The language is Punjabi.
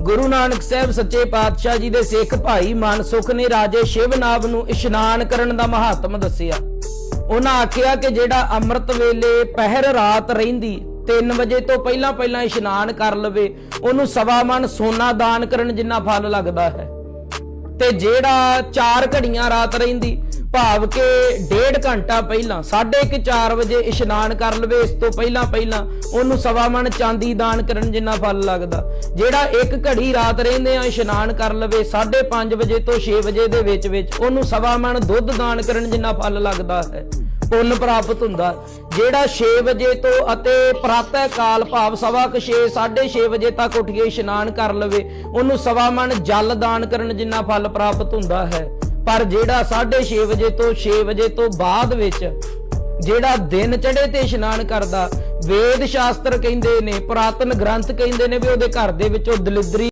ਗੁਰੂ ਨਾਨਕ ਸਾਹਿਬ ਸੱਚੇ ਪਾਤਸ਼ਾਹ ਜੀ ਦੇ ਸਿੱਖ ਭਾਈ ਮਨਸੁਖ ਨੇ ਰਾਜੇ ਸ਼ਿਵਨਾਭ ਨੂੰ ਇਸ਼ਨਾਨ ਕਰਨ ਦਾ ਮਹੱਤਮ ਦੱਸਿਆ। ਉਹਨਾਂ ਆਖਿਆ ਕਿ ਜਿਹੜਾ ਅੰਮ੍ਰਿਤ ਵੇਲੇ ਪਹਿਰ ਰਾਤ ਰਹਿੰਦੀ 3 ਵਜੇ ਤੋਂ ਪਹਿਲਾਂ ਪਹਿਲਾਂ ਇਸ਼ਨਾਨ ਕਰ ਲਵੇ, ਉਹਨੂੰ ਸਵਾ ਮਨ ਸੋਨਾ ਦਾਨ ਕਰਨ ਜਿੰਨਾ ਫਲ ਲੱਗਦਾ ਹੈ। ਤੇ ਜਿਹੜਾ 4 ਘੜੀਆਂ ਰਾਤ ਰਹਿੰਦੀ ਭਾਵ ਕਿ ਡੇਢ ਘੰਟਾ ਪਹਿਲਾਂ 1:30 4 ਵਜੇ ਇਸ਼ਨਾਨ ਕਰ ਲਵੇ, ਇਸ ਤੋਂ ਪਹਿਲਾਂ ਪਹਿਲਾਂ ਉਹਨੂੰ ਸਵਾ ਮਣ ਚਾਂਦੀ ਦਾਨ ਕਰਨ ਜਿੰਨਾ ਫਲ ਲੱਗਦਾ। ਜਿਹੜਾ ਇੱਕ ਘੜੀ ਰਾਤ ਰਹਿੰਦੇ ਆ, ਇਸ਼ਨਾਨ ਕਰ ਲਵੇ 5:30 ਵਜੇ ਤੋਂ 6 ਵਜੇ ਦੇ ਵਿੱਚ ਵਿੱਚ ਉਹਨੂੰ ਸਵਾ ਮਣ ਦੁੱਧ ਦਾਨ ਕਰਨ ਜਿੰਨਾ ਫਲ ਲੱਗਦਾ ਹੈ, ਪੁੰਨ ਪ੍ਰਾਪਤ ਹੁੰਦਾ ਜਿਹੜਾ 6 ਵਜੇ ਤੋਂ ਅਤੇ ਪ੍ਰਾਤಃ ਕਾਲ ਭਾਵ ਸਵਾ ਕੁ 6 6:30 ਵਜੇ ਤੱਕ ਉੱਠ ਕੇ ਇਸ਼ਨਾਨ ਕਰ ਲਵੇ, ਉਹਨੂੰ ਸਵਾ ਮਣ ਜਲ ਦਾਨ ਕਰਨ ਜਿੰਨਾ ਫਲ ਪ੍ਰਾਪਤ ਹੁੰਦਾ ਹੈ। ਪਰ ਜਿਹੜਾ 6:30 ਵਜੇ ਤੋਂ 6 ਵਜੇ ਤੋਂ ਬਾਅਦ ਵਿੱਚ ਜਿਹੜਾ ਦਿਨ ਚੜੇ ਤੇ ਇਸ਼ਨਾਨ ਕਰਦਾ, ਵੇਦ ਸ਼ਾਸਤਰ ਕਹਿੰਦੇ ਨੇ, ਪੁਰਾਤਨ ਗ੍ਰੰਥ ਕਹਿੰਦੇ ਨੇ ਵੀ ਉਹਦੇ ਘਰ ਦੇ ਵਿੱਚੋਂ ਦਲਿਦਰੀ